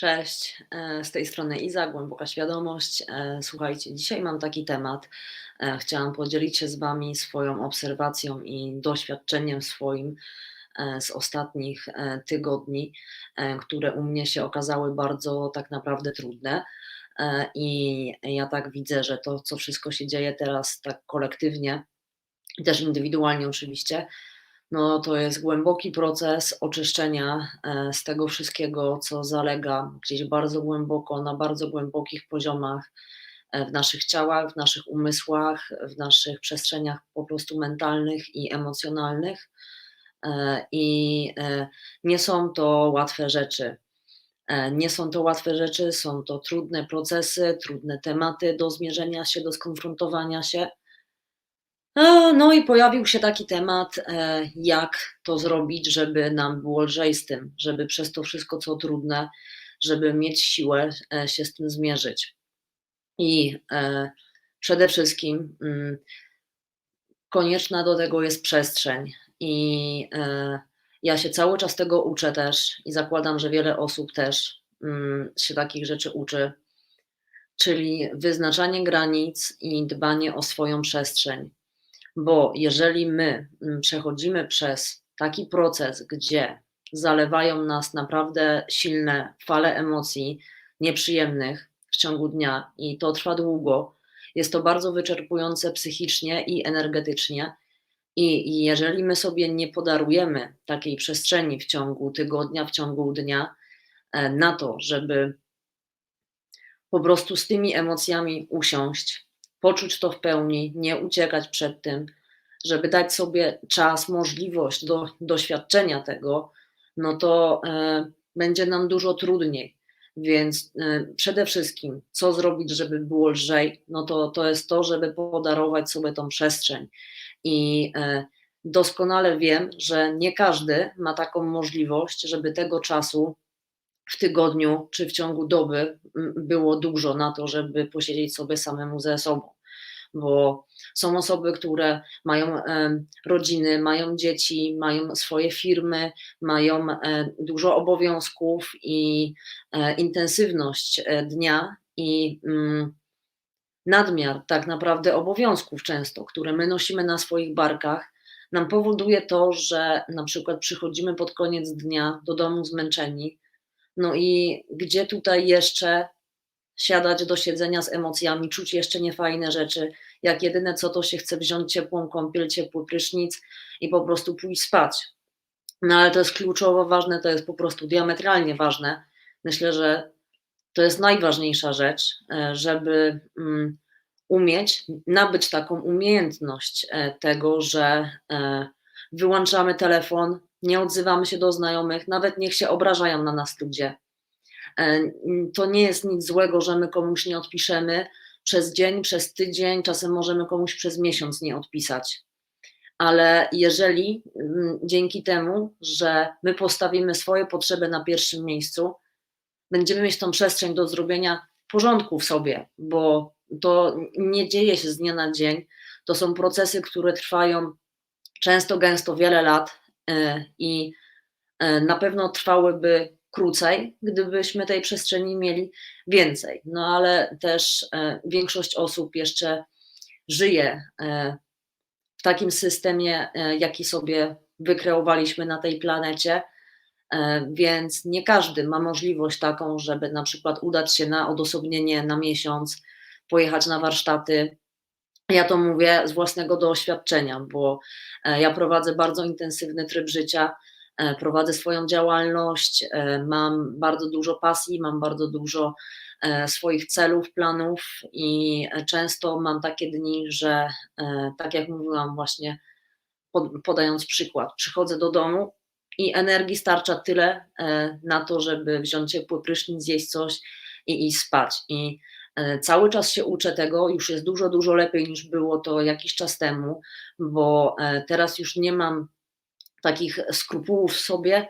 Cześć, e, z tej strony Iza, Głęboka Świadomość. E, Słuchajcie, dzisiaj mam taki temat. E, Chciałam podzielić się z Wami swoją obserwacją i doświadczeniem swoim z ostatnich tygodni, które u mnie się okazały bardzo tak naprawdę trudne. I ja tak widzę, że to, co wszystko się dzieje teraz tak kolektywnie, też indywidualnie oczywiście, no to jest głęboki proces oczyszczenia e, z tego wszystkiego, co zalega gdzieś bardzo głęboko, na bardzo głębokich poziomach e, w naszych ciałach, w naszych umysłach, w naszych przestrzeniach po prostu mentalnych i emocjonalnych. E, I nie są to łatwe rzeczy. Nie są to łatwe rzeczy, są to trudne procesy, trudne tematy do zmierzenia się, do skonfrontowania się. A, No i pojawił się taki temat, e, jak to zrobić, żeby nam było lżej z tym, żeby przez to wszystko, co trudne, żeby mieć siłę e, się z tym zmierzyć. I e, przede wszystkim mm, konieczna do tego jest przestrzeń. I e, ja się cały czas tego uczę też i zakładam, że wiele osób też mm, się takich rzeczy uczy, czyli wyznaczanie granic i dbanie o swoją przestrzeń. Bo jeżeli my mm, przechodzimy przez taki proces, gdzie zalewają nas naprawdę silne fale emocji nieprzyjemnych w ciągu dnia i to trwa długo, jest to bardzo wyczerpujące psychicznie i energetycznie. I jeżeli my sobie nie podarujemy takiej przestrzeni w ciągu tygodnia, w ciągu dnia, e, na to, żeby po prostu z tymi emocjami usiąść, poczuć to w pełni, nie uciekać przed tym, żeby dać sobie czas, możliwość do doświadczenia tego, no to e, będzie nam dużo trudniej. Więc e, przede wszystkim, co zrobić, żeby było lżej, no to, to jest to, żeby podarować sobie tą przestrzeń. I e, doskonale wiem, że nie każdy ma taką możliwość, żeby tego czasu w tygodniu czy w ciągu doby było dużo na to, żeby posiedzieć sobie samemu ze sobą. Bo są osoby, które mają rodziny, mają dzieci, mają swoje firmy, mają e, dużo obowiązków i e, intensywność e, dnia i mm, nadmiar tak naprawdę obowiązków często, które my nosimy na swoich barkach, nam powoduje to, że na przykład przychodzimy pod koniec dnia do domu zmęczeni, no i gdzie tutaj jeszcze siadać do siedzenia z emocjami, czuć jeszcze niefajne rzeczy, jak jedyne co to się chce wziąć ciepłą kąpiel, ciepły prysznic i po prostu pójść spać. No ale to jest kluczowo ważne, to jest po prostu diametralnie ważne. Myślę, że to jest najważniejsza rzecz, e, żeby mm, umieć, nabyć taką umiejętność e, tego, że e, wyłączamy telefon, nie odzywamy się do znajomych, nawet niech się obrażają na nas ludzie. E, To nie jest nic złego, że my komuś nie odpiszemy przez dzień, przez tydzień, czasem możemy komuś przez miesiąc nie odpisać. Ale jeżeli dzięki temu, że my postawimy swoje potrzeby na pierwszym miejscu, będziemy mieć tą przestrzeń do zrobienia porządku w sobie, bo to nie dzieje się z dnia na dzień. To są procesy, które trwają często, gęsto wiele lat i e, na pewno trwałyby krócej, gdybyśmy tej przestrzeni mieli więcej. No ale też e, większość osób jeszcze żyje e, w takim systemie, e, jaki sobie wykreowaliśmy na tej planecie, e, więc nie każdy ma możliwość taką, żeby na przykład udać się na odosobnienie na miesiąc, pojechać na warsztaty. Ja to mówię z własnego doświadczenia, bo e, ja prowadzę bardzo intensywny tryb życia, e, prowadzę swoją działalność, e, mam bardzo dużo pasji, mam bardzo dużo swoich celów, planów i często mam takie dni, że tak jak mówiłam właśnie, pod- podając przykład, przychodzę do domu i energii starcza tyle na to, żeby wziąć ciepły prysznic, zjeść coś i iść spać. I cały czas się uczę tego, już jest dużo, dużo lepiej niż było to jakiś czas temu, bo e, teraz już nie mam takich skrupułów w sobie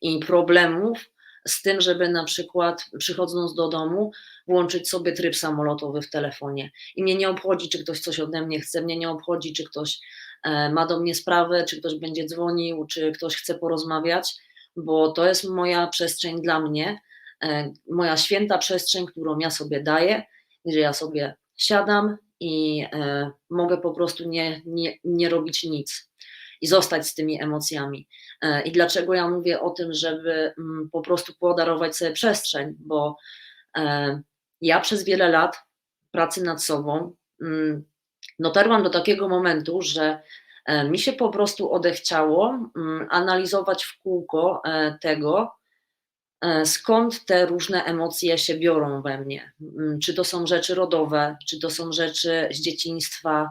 i problemów z tym, żeby na przykład przychodząc do domu włączyć sobie tryb samolotowy w telefonie. I mnie nie obchodzi, czy ktoś coś ode mnie chce, mnie nie obchodzi, czy ktoś e, ma do mnie sprawę, czy ktoś będzie dzwonił, czy ktoś chce porozmawiać, bo to jest moja przestrzeń dla mnie e, moja święta przestrzeń, którą ja sobie daję, gdzie ja sobie siadam i e, mogę po prostu nie, nie, nie robić nic i zostać z tymi emocjami. E, I dlaczego ja mówię o tym, żeby mm, po prostu podarować sobie przestrzeń, bo e, ja przez wiele lat pracy nad sobą mm, dotarłam do takiego momentu, że e, mi się po prostu odechciało mm, analizować w kółko tego, skąd te różne emocje się biorą we mnie. Czy to są rzeczy rodowe, czy to są rzeczy z dzieciństwa,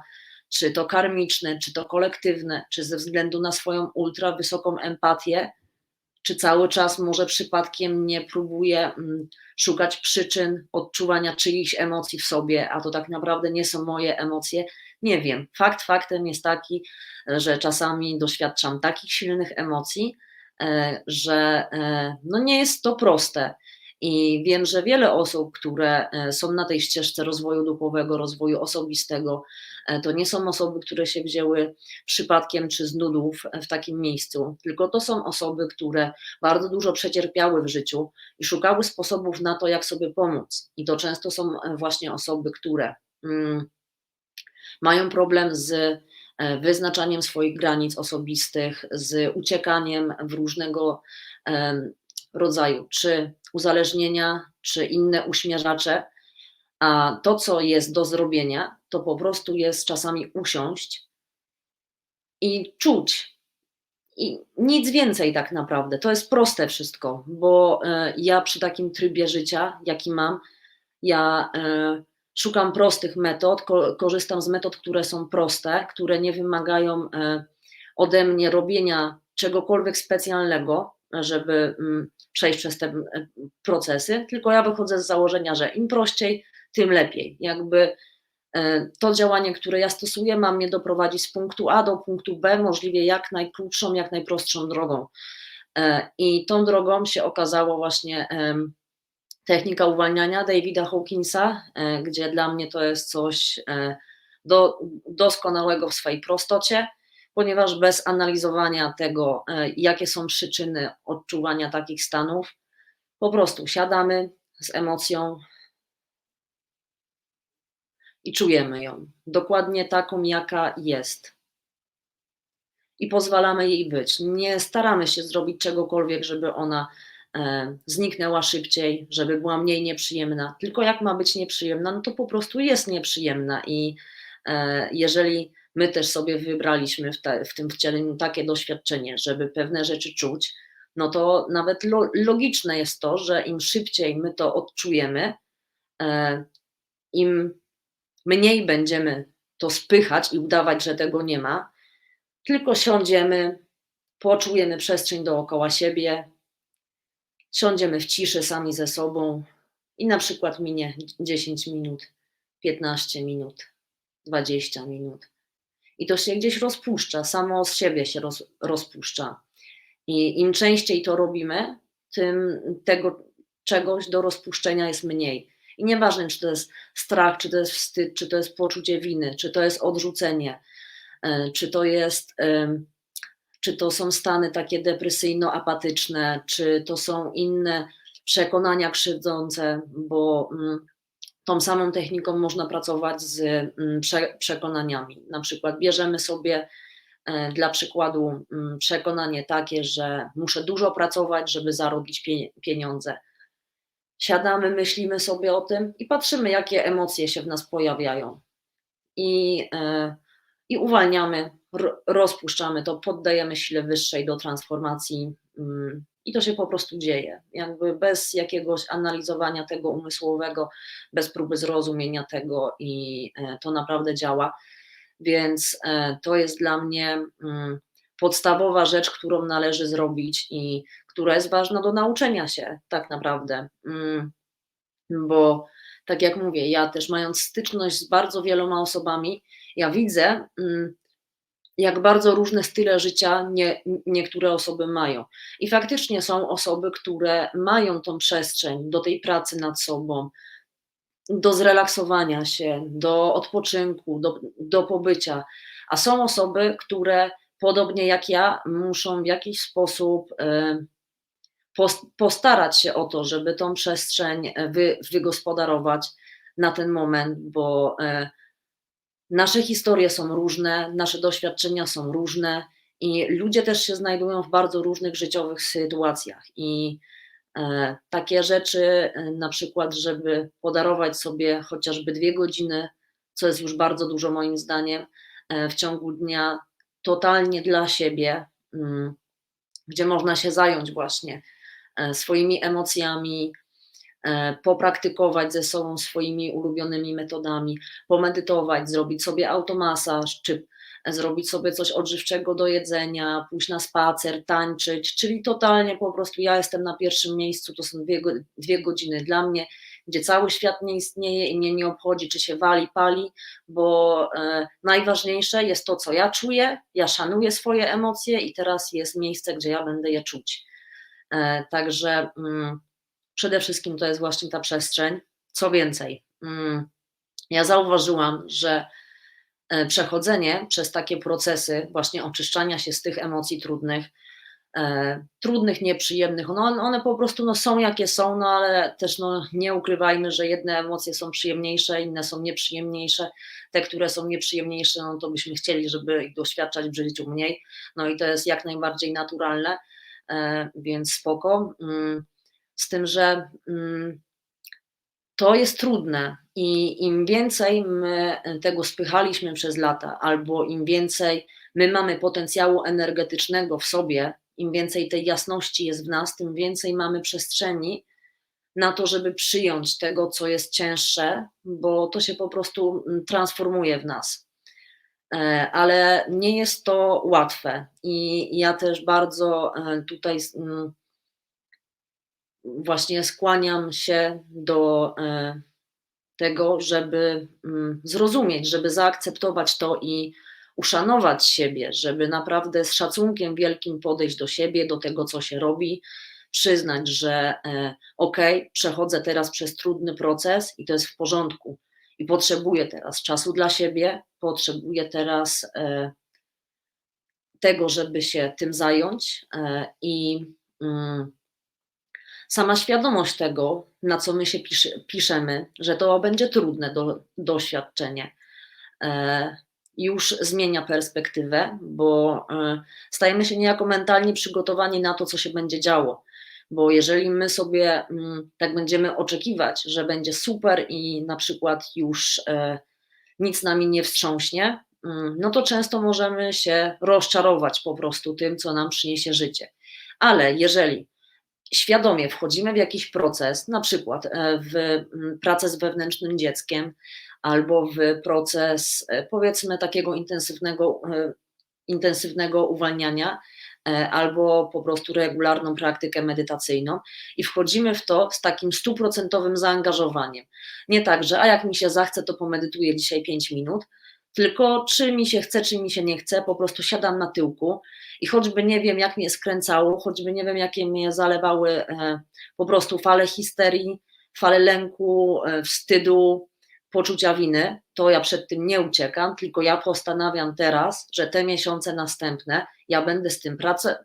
czy to karmiczne, czy to kolektywne, czy ze względu na swoją ultra wysoką empatię, czy cały czas może przypadkiem nie próbuję mm, szukać przyczyn odczuwania czyichś emocji w sobie, a to tak naprawdę nie są moje emocje. Nie wiem. Fakt faktem jest taki, że czasami doświadczam takich silnych emocji, e, że e, no nie jest to proste. I wiem, że wiele osób, które e, są na tej ścieżce rozwoju duchowego, rozwoju osobistego, e, to nie są osoby, które się wzięły przypadkiem czy z nudów w takim miejscu, tylko to są osoby, które bardzo dużo przecierpiały w życiu i szukały sposobów na to, jak sobie pomóc. I to często są e, właśnie osoby, które mm, mają problem z wyznaczaniem swoich granic osobistych, z uciekaniem w różnego rodzaju, czy uzależnienia, czy inne uśmierzacze, a to, co jest do zrobienia, to po prostu jest czasami usiąść i czuć. I nic więcej tak naprawdę. To jest proste wszystko, bo e, ja przy takim trybie życia, jaki mam, ja e, szukam prostych metod, korzystam z metod, które są proste, które nie wymagają e, ode mnie robienia czegokolwiek specjalnego, żeby mm, przejść przez te e, procesy, tylko ja wychodzę z założenia, że im prościej, tym lepiej. Jakby e, to działanie, które ja stosuję, ma mnie doprowadzić z punktu A do punktu B, możliwie jak najkrótszą, jak najprostszą drogą. I tą drogą się okazało właśnie technika uwalniania Davida Hawkinsa, gdzie dla mnie to jest coś do, doskonałego w swojej prostocie ponieważ bez analizowania tego, e, jakie są przyczyny odczuwania takich stanów, po prostu siadamy z emocją i czujemy ją dokładnie taką, jaka jest. I pozwalamy jej być. Nie staramy się zrobić czegokolwiek, żeby ona e, zniknęła szybciej, żeby była mniej nieprzyjemna. Tylko jak ma być nieprzyjemna, no to po prostu jest nieprzyjemna. I e, jeżeli my też sobie wybraliśmy w, te, w tym wcieleniu takie doświadczenie, żeby pewne rzeczy czuć, no to nawet lo, logiczne jest to, że im szybciej my to odczujemy, e, im mniej będziemy to spychać i udawać, że tego nie ma, tylko siądziemy, poczujemy przestrzeń dookoła siebie, siądziemy w ciszy sami ze sobą i na przykład minie 10 minut, 15 minut, 20 minut i to się gdzieś rozpuszcza, samo z siebie się roz, rozpuszcza. I im częściej to robimy, tym tego czegoś do rozpuszczenia jest mniej. I nieważne, czy to jest strach, czy to jest wstyd, czy to jest poczucie winy, czy to jest odrzucenie, e, czy to jest, czy to są stany takie depresyjno-apatyczne, czy to są inne przekonania krzywdzące, bo mm, tą samą techniką można pracować z mm, przekonaniami. Na przykład bierzemy sobie e, dla przykładu mm, przekonanie takie, że muszę dużo pracować, żeby zarobić pieniądze. Siadamy, myślimy sobie o tym i patrzymy, jakie emocje się w nas pojawiają. I, e, i uwalniamy, rozpuszczamy to, poddajemy sile wyższej do transformacji mm, i to się po prostu dzieje. Jakby bez jakiegoś analizowania tego umysłowego, bez próby zrozumienia tego i e, to naprawdę działa. Więc e, to jest dla mnie mm, podstawowa rzecz, którą należy zrobić i która jest ważna do nauczenia się tak naprawdę. Mm, bo tak jak mówię, ja też mając styczność z bardzo wieloma osobami, ja widzę, jak bardzo różne style życia nie, niektóre osoby mają. I faktycznie są osoby, które mają tą przestrzeń do tej pracy nad sobą, do zrelaksowania się, do odpoczynku, do, do pobycia. A są osoby, które podobnie jak ja muszą w jakiś sposób y, postarać się o to, żeby tą przestrzeń wy, wygospodarować na ten moment, bo nasze historie są różne, nasze doświadczenia są różne i ludzie też się znajdują w bardzo różnych życiowych sytuacjach. I e, takie rzeczy, e, na przykład, żeby podarować sobie chociażby dwie godziny, co jest już bardzo dużo moim zdaniem, e, w ciągu dnia, totalnie dla siebie, mm, gdzie można się zająć właśnie swoimi emocjami, popraktykować ze sobą swoimi ulubionymi metodami, pomedytować, zrobić sobie automasaż, czy zrobić sobie coś odżywczego do jedzenia, pójść na spacer, tańczyć, czyli totalnie po prostu ja jestem na pierwszym miejscu, to są dwie, dwie godziny dla mnie, gdzie cały świat nie istnieje i mnie nie obchodzi, czy się wali, pali, bo e, najważniejsze jest to, co ja czuję, ja szanuję swoje emocje i teraz jest miejsce, gdzie ja będę je czuć. E, także mm, przede wszystkim to jest właśnie ta przestrzeń. Co więcej, mm, ja zauważyłam, że E, przechodzenie przez takie procesy właśnie oczyszczania się z tych emocji trudnych, e, trudnych, nieprzyjemnych, no, one po prostu no, są jakie są, no ale też no, nie ukrywajmy, że jedne emocje są przyjemniejsze, inne są nieprzyjemniejsze. Te, które są nieprzyjemniejsze, no to byśmy chcieli, żeby ich doświadczać w życiu mniej, no i to jest jak najbardziej naturalne, e, więc spoko. Mm, z tym, że mm, to jest trudne i im więcej my tego spychaliśmy przez lata, albo im więcej my mamy potencjału energetycznego w sobie, im więcej tej jasności jest w nas, tym więcej mamy przestrzeni na to, żeby przyjąć tego, co jest cięższe, bo to się po prostu mm, transformuje w nas. E, ale nie jest to łatwe i ja też bardzo e, tutaj mm, właśnie skłaniam się do e, tego, żeby mm, zrozumieć, żeby zaakceptować to i uszanować siebie, żeby naprawdę z szacunkiem wielkim podejść do siebie, do tego, co się robi, przyznać, że e, okej, okay, przechodzę teraz przez trudny proces i to jest w porządku i potrzebuję teraz czasu dla siebie, potrzebuję teraz e, tego, żeby się tym zająć i mm, sama świadomość tego, na co my się piszemy, że to będzie trudne do, doświadczenie, e, już zmienia perspektywę, bo e, stajemy się niejako mentalnie przygotowani na to, co się będzie działo. Bo jeżeli my sobie mm, tak będziemy oczekiwać, że będzie super i na przykład już e, nic nami nie wstrząśnie, mm, no to często możemy się rozczarować po prostu tym, co nam przyniesie życie. Ale jeżeli świadomie wchodzimy w jakiś proces, na przykład e, w mm, pracę z wewnętrznym dzieckiem, albo w proces e, powiedzmy takiego intensywnego, e, intensywnego uwalniania, albo po prostu regularną praktykę medytacyjną i wchodzimy w to z takim stuprocentowym zaangażowaniem. Nie tak, że a jak mi się zachce, to pomedytuję dzisiaj 5 minut, tylko czy mi się chce, czy mi się nie chce, po prostu siadam na tyłku i choćby nie wiem, jak mnie skręcało, choćby nie wiem, jakie mnie zalewały e, po prostu fale histerii, fale lęku, e, wstydu, poczucia winy, to ja przed tym nie uciekam, tylko ja postanawiam teraz, że te miesiące następne ja będę z tym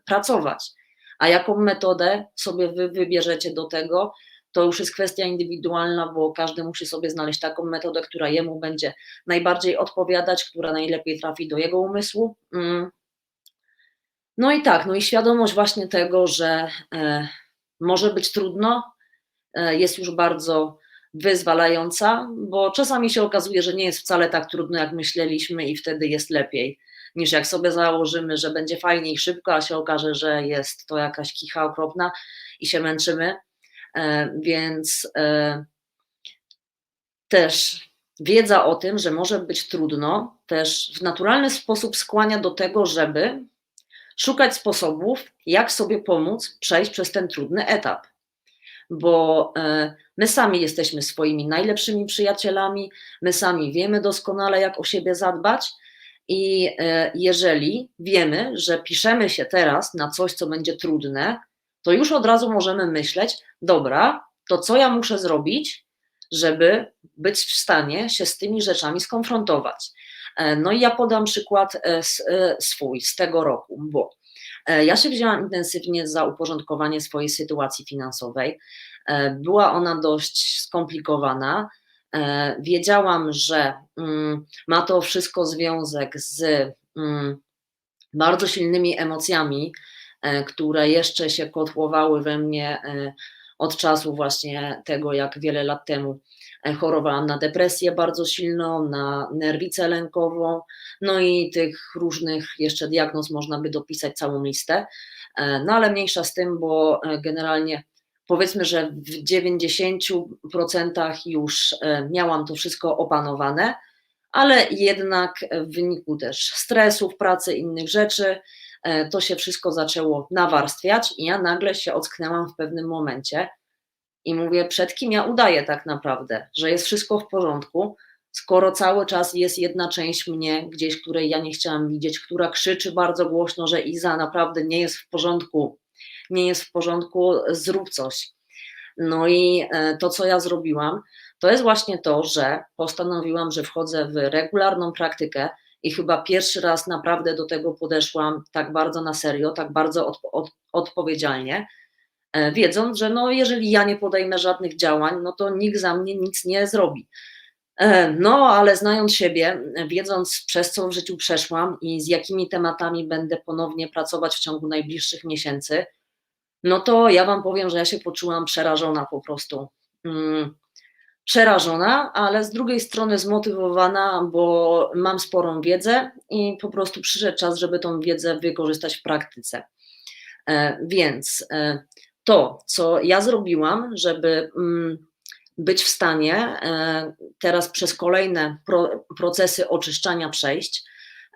pracować. A jaką metodę sobie wy wybierzecie do tego, to już jest kwestia indywidualna, bo każdy musi sobie znaleźć taką metodę, która jemu będzie najbardziej odpowiadać, która najlepiej trafi do jego umysłu. Mm. No i tak, no i świadomość właśnie tego, że e, może być trudno, e, jest już bardzo wyzwalająca, bo czasami się okazuje, że nie jest wcale tak trudno, jak myśleliśmy, i wtedy jest lepiej, niż jak sobie założymy, że będzie fajnie i szybko, a się okaże, że jest to jakaś kicha okropna i się męczymy. E, więc e, też wiedza o tym, że może być trudno, też w naturalny sposób skłania do tego, żeby szukać sposobów, jak sobie pomóc przejść przez ten trudny etap. Bo e, my sami jesteśmy swoimi najlepszymi przyjacielami, my sami wiemy doskonale, jak o siebie zadbać. I jeżeli wiemy, że piszemy się teraz na coś, co będzie trudne, to już od razu możemy myśleć, dobra, to co ja muszę zrobić, żeby być w stanie się z tymi rzeczami skonfrontować. E, no i ja podam przykład e, e, swój z tego roku, bo ja się wzięłam intensywnie za uporządkowanie swojej sytuacji finansowej. Była ona dość skomplikowana. Wiedziałam, że mm, ma to wszystko związek z mm, bardzo silnymi emocjami, które jeszcze się kotłowały we mnie od czasu właśnie tego, jak wiele lat temu E, chorowałam na depresję bardzo silną, na nerwicę lękową, no i tych różnych jeszcze diagnoz można by dopisać całą listę. E, no ale mniejsza z tym, bo e, generalnie powiedzmy, że w 90% już miałam to wszystko opanowane, ale jednak w wyniku też stresów, pracy, innych rzeczy, to się wszystko zaczęło nawarstwiać i ja nagle się ocknęłam w pewnym momencie i mówię, przed kim ja udaję tak naprawdę, że jest wszystko w porządku, skoro cały czas jest jedna część mnie gdzieś, której ja nie chciałam widzieć, która krzyczy bardzo głośno, że Iza naprawdę nie jest w porządku, nie jest w porządku, zrób coś. No i e, to, co ja zrobiłam, to jest właśnie to, że postanowiłam, że wchodzę w regularną praktykę i chyba pierwszy raz naprawdę do tego podeszłam tak bardzo na serio, tak bardzo od, od, odpowiedzialnie E, wiedząc, że no, jeżeli ja nie podejmę żadnych działań, no to nikt za mnie nic nie zrobi. E, no, ale znając siebie, wiedząc przez co w życiu przeszłam i z jakimi tematami będę ponownie pracować w ciągu najbliższych miesięcy, no to ja Wam powiem, że ja się poczułam przerażona po prostu. Przerażona, ale z drugiej strony zmotywowana, bo mam sporą wiedzę i po prostu przyszedł czas, żeby tą wiedzę wykorzystać w praktyce. E, więc to, co ja zrobiłam, żeby mm, być w stanie e, teraz przez kolejne procesy oczyszczania przejść,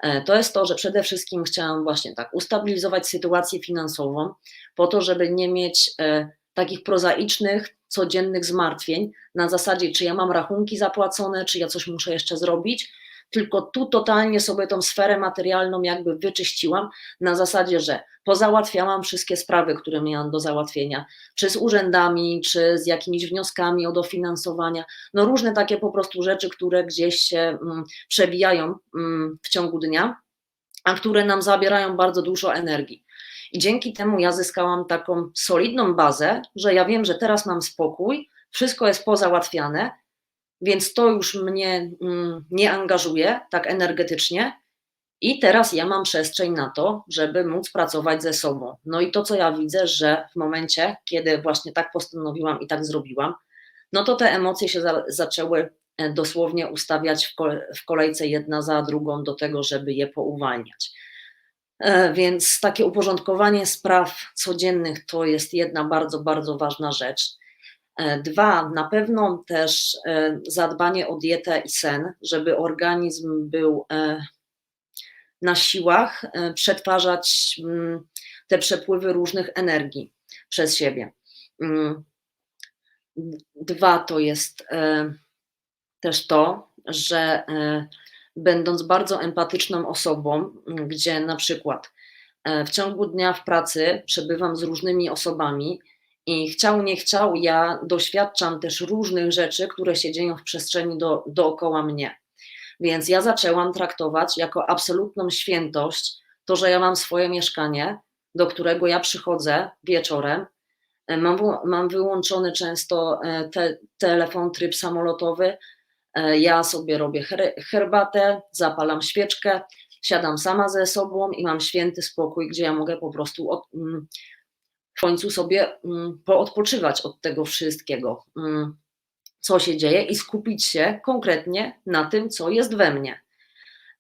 e, to jest to, że przede wszystkim chciałam właśnie tak ustabilizować sytuację finansową, po to, żeby nie mieć e, takich prozaicznych, codziennych zmartwień na zasadzie, czy ja mam rachunki zapłacone, czy ja coś muszę jeszcze zrobić, tylko tu totalnie sobie tą sferę materialną jakby wyczyściłam na zasadzie, że pozałatwiałam wszystkie sprawy, które miałam do załatwienia, czy z urzędami, czy z jakimiś wnioskami o dofinansowania, no różne takie po prostu rzeczy, które gdzieś się mm, przewijają mm, w ciągu dnia, a które nam zabierają bardzo dużo energii. I dzięki temu ja zyskałam taką solidną bazę, że ja wiem, że teraz mam spokój, wszystko jest pozałatwiane, więc to już mnie mm, nie angażuje tak energetycznie. I teraz ja mam przestrzeń na to, żeby móc pracować ze sobą. No i to, co ja widzę, że w momencie, kiedy właśnie tak postanowiłam i tak zrobiłam, no to te emocje się za, zaczęły e, dosłownie ustawiać w, kole, w kolejce jedna za drugą do tego, żeby je pouwalniać. E, więc takie uporządkowanie spraw codziennych to jest jedna bardzo, bardzo ważna rzecz. E, dwa, na pewno też e, zadbanie o dietę i sen, żeby organizm był na siłach przetwarzać mm, te przepływy różnych energii przez siebie. Mm. Dwa to jest też to, że będąc bardzo empatyczną osobą, gdzie na przykład w ciągu dnia w pracy przebywam z różnymi osobami, i chciał, nie chciał, ja doświadczam też różnych rzeczy, które się dzieją w przestrzeni do, dookoła mnie. Więc ja zaczęłam traktować jako absolutną świętość to, że ja mam swoje mieszkanie, do którego ja przychodzę wieczorem. E, mam, mam wyłączony często e, te, telefon, tryb samolotowy. E, ja sobie robię her, herbatę, zapalam świeczkę, siadam sama ze sobą i mam święty spokój, gdzie ja mogę po prostu od, mm, w końcu sobie mm, poodpoczywać od tego wszystkiego, mm, co się dzieje i skupić się konkretnie na tym, co jest we mnie.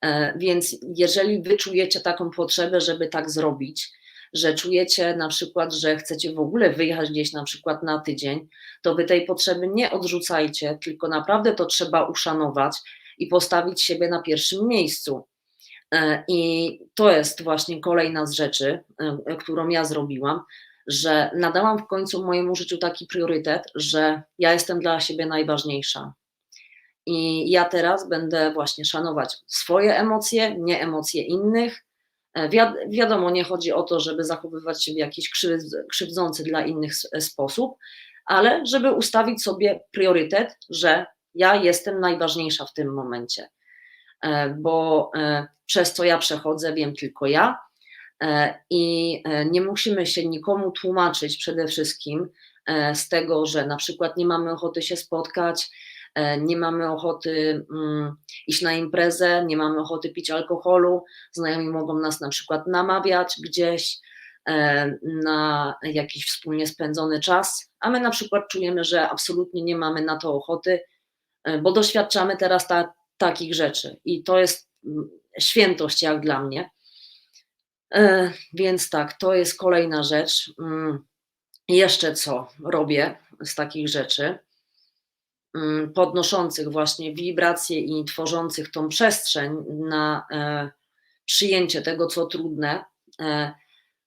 E, więc jeżeli wy czujecie taką potrzebę, żeby tak zrobić, że czujecie na przykład, że chcecie w ogóle wyjechać gdzieś na przykład na tydzień, to wy tej potrzeby nie odrzucajcie, tylko naprawdę to trzeba uszanować i postawić siebie na pierwszym miejscu. E, I to jest właśnie kolejna z rzeczy, e, którą ja zrobiłam, że nadałam w końcu mojemu życiu taki priorytet, że ja jestem dla siebie najważniejsza. I ja teraz będę właśnie szanować swoje emocje, nie emocje innych. E, Wiad wiadomo, nie chodzi o to, żeby zachowywać się w jakiś krzywdzący dla innych sposób, ale żeby ustawić sobie priorytet, że ja jestem najważniejsza w tym momencie. E, bo e, przez co ja przechodzę, wiem tylko ja, i nie musimy się nikomu tłumaczyć przede wszystkim z tego, że na przykład nie mamy ochoty się spotkać, nie mamy ochoty mm, iść na imprezę, nie mamy ochoty pić alkoholu, znajomi mogą nas na przykład namawiać gdzieś, E, na jakiś wspólnie spędzony czas, a my na przykład czujemy, że absolutnie nie mamy na to ochoty, e, bo doświadczamy teraz ta, takich rzeczy i to jest mm, świętość jak dla mnie. E, więc tak, to jest kolejna rzecz. Mm, jeszcze co robię z takich rzeczy, podnoszących właśnie wibracje i tworzących tą przestrzeń na przyjęcie tego, co trudne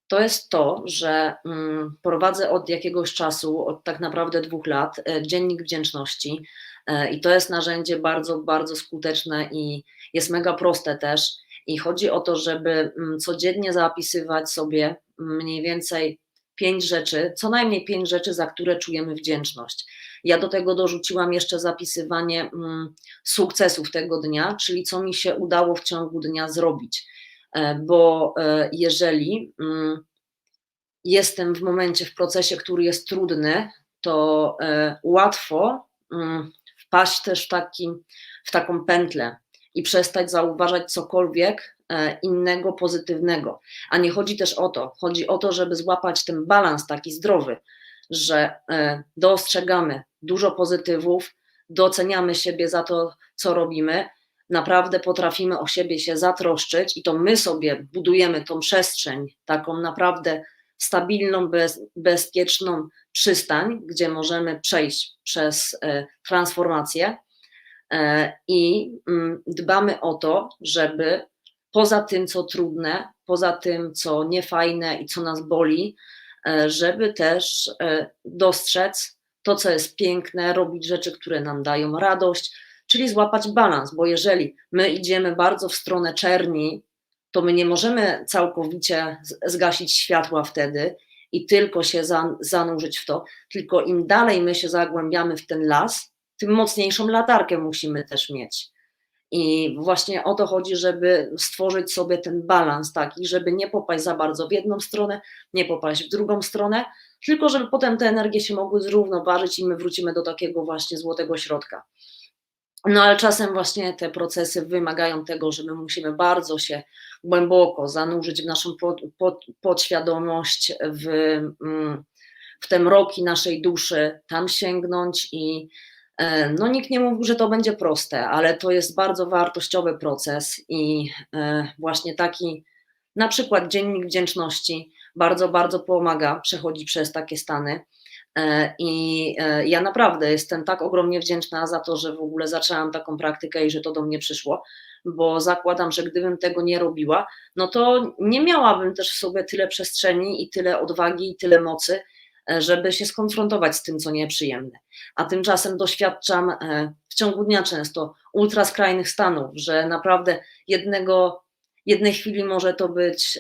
to jest to, że mm, prowadzę od jakiegoś czasu, od tak naprawdę dwóch lat, e, dziennik wdzięczności. E, I to jest narzędzie bardzo, bardzo skuteczne i jest mega proste też. I chodzi o to, żeby mm, codziennie zapisywać sobie mniej więcej pięć rzeczy, co najmniej pięć rzeczy, za które czujemy wdzięczność. Ja do tego dorzuciłam jeszcze zapisywanie mm, sukcesów tego dnia, czyli co mi się udało w ciągu dnia zrobić. E, bo e, jeżeli mm, jestem w momencie, w procesie, który jest trudny, to e, łatwo mm, wpaść też w, taki, w taką pętlę i przestać zauważać cokolwiek innego pozytywnego. A nie chodzi też o to, chodzi o to, żeby złapać ten balans taki zdrowy, że dostrzegamy dużo pozytywów, doceniamy siebie za to, co robimy, naprawdę potrafimy o siebie się zatroszczyć i to my sobie budujemy tą przestrzeń, taką naprawdę stabilną, bez, bezpieczną przystań, gdzie możemy przejść przez e, transformację e, i mm, dbamy o to, żeby poza tym, co trudne, poza tym, co niefajne i co nas boli, e, żeby też dostrzec to, co jest piękne, robić rzeczy, które nam dają radość, czyli złapać balans, bo jeżeli my idziemy bardzo w stronę czerni, to my nie możemy całkowicie zgasić światła wtedy i tylko się zanurzyć w to, tylko im dalej my się zagłębiamy w ten las, tym mocniejszą latarkę musimy też mieć. I właśnie o to chodzi, żeby stworzyć sobie ten balans taki, żeby nie popaść za bardzo w jedną stronę, nie popaść w drugą stronę, tylko żeby potem te energie się mogły zrównoważyć i my wrócimy do takiego właśnie złotego środka. No ale czasem właśnie te procesy wymagają tego, że my musimy bardzo się głęboko zanurzyć w naszą pod, pod, podświadomość, w, mm, w te mroki naszej duszy, tam sięgnąć i no nikt nie mówił, że to będzie proste, ale to jest bardzo wartościowy proces i e, właśnie taki na przykład dziennik wdzięczności bardzo, bardzo pomaga przechodzić przez takie stany. E, I e, ja naprawdę jestem tak ogromnie wdzięczna za to, że w ogóle zaczęłam taką praktykę i że to do mnie przyszło, bo zakładam, że gdybym tego nie robiła, no to nie miałabym też w sobie tyle przestrzeni i tyle odwagi i tyle mocy, e, żeby się skonfrontować z tym, co nieprzyjemne. A tymczasem doświadczam w ciągu dnia często ultra skrajnych stanów, że naprawdę jednego, jednej chwili może to być,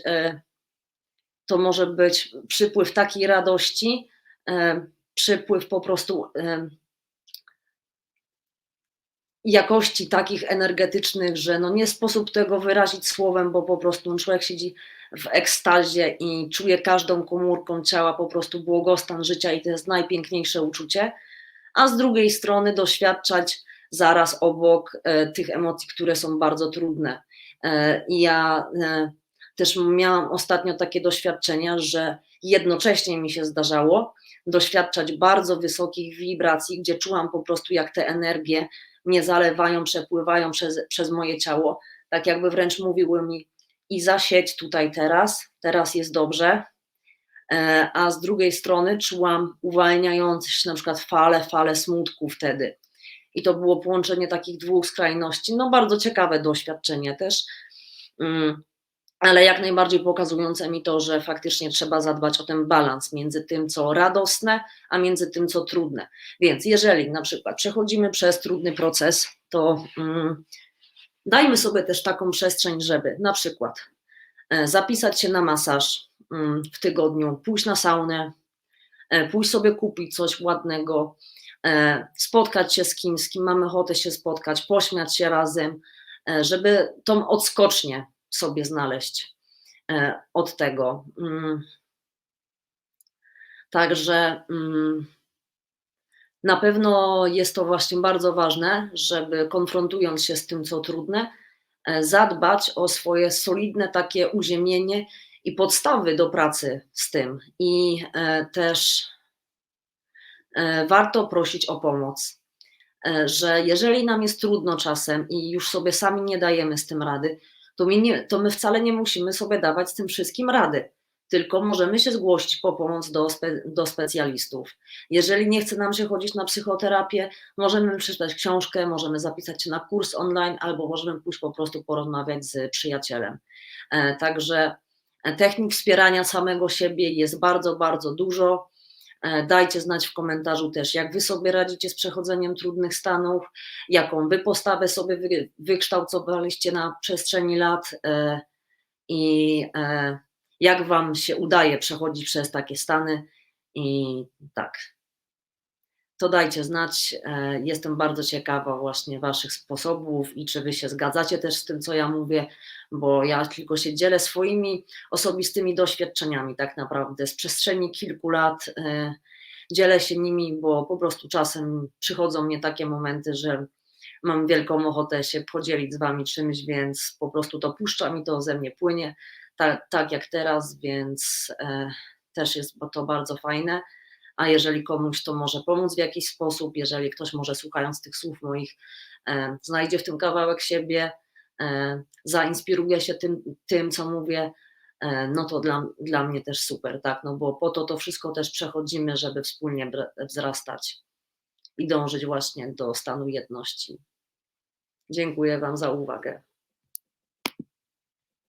to może być przypływ takiej radości, E, przypływ po prostu e, jakości takich energetycznych, że no nie sposób tego wyrazić słowem, bo po prostu człowiek siedzi w ekstazie i czuje każdą komórką ciała po prostu błogostan życia i to jest najpiękniejsze uczucie, a z drugiej strony doświadczać zaraz obok e, tych emocji, które są bardzo trudne. I ja też miałam ostatnio takie doświadczenia, że jednocześnie mi się zdarzało, doświadczać bardzo wysokich wibracji, gdzie czułam po prostu, jak te energie mnie zalewają, przepływają przez, przez moje ciało, tak jakby wręcz mówiły mi i zasiedź tutaj teraz, teraz jest dobrze, e, a z drugiej strony czułam uwalniające się na przykład fale, fale smutku wtedy. I to było połączenie takich dwóch skrajności, no bardzo ciekawe doświadczenie też. Ale jak najbardziej pokazujące mi to, że faktycznie trzeba zadbać o ten balans między tym, co radosne, a między tym, co trudne. Więc jeżeli na przykład przechodzimy przez trudny proces, to mm, dajmy sobie też taką przestrzeń, żeby na przykład e, zapisać się na masaż mm, w tygodniu, pójść na saunę, e, pójść sobie kupić coś ładnego, e, spotkać się z kimś, z kim mamy ochotę się spotkać, pośmiać się razem, żeby tą odskocznię sobie znaleźć. e, od tego. Mm. Także mm, na pewno jest to właśnie bardzo ważne, żeby konfrontując się z tym, co trudne, e, zadbać o swoje solidne takie uziemienie i podstawy do pracy z tym. I e, też warto prosić o pomoc. Że jeżeli nam jest trudno czasem i już sobie sami nie dajemy z tym rady, to my, nie, to my wcale nie musimy sobie dawać z tym wszystkim rady tylko możemy się zgłosić po pomoc do, spe, do specjalistów. Jeżeli nie chce nam się chodzić na psychoterapię, możemy przeczytać książkę, możemy zapisać się na kurs online albo możemy pójść po prostu porozmawiać z przyjacielem. E, także technik wspierania samego siebie jest bardzo, bardzo dużo. E, dajcie znać w komentarzu też, jak wy sobie radzicie z przechodzeniem trudnych stanów, jaką wy postawę sobie wy, wykształcowaliście na przestrzeni lat e, i jak Wam się udaje przechodzić przez takie stany i tak. To dajcie znać. E, jestem bardzo ciekawa właśnie Waszych sposobów i czy Wy się zgadzacie też z tym, co ja mówię, bo ja tylko się dzielę swoimi osobistymi doświadczeniami, tak naprawdę z przestrzeni kilku lat. E, dzielę się nimi, bo po prostu czasem przychodzą mnie takie momenty, że mam wielką ochotę się podzielić z Wami czymś, więc po prostu to puszczam i to ze mnie płynie tak, tak jak teraz, więc e, też jest to bardzo fajne. A jeżeli komuś to może pomóc w jakiś sposób, jeżeli ktoś może słuchając tych słów moich e, znajdzie w tym kawałek siebie, e, zainspiruje się tym, tym co mówię, e, no to dla, dla mnie też super, tak, no bo po to to wszystko też przechodzimy, żeby wspólnie wzrastać i dążyć właśnie do stanu jedności. Dziękuję Wam za uwagę.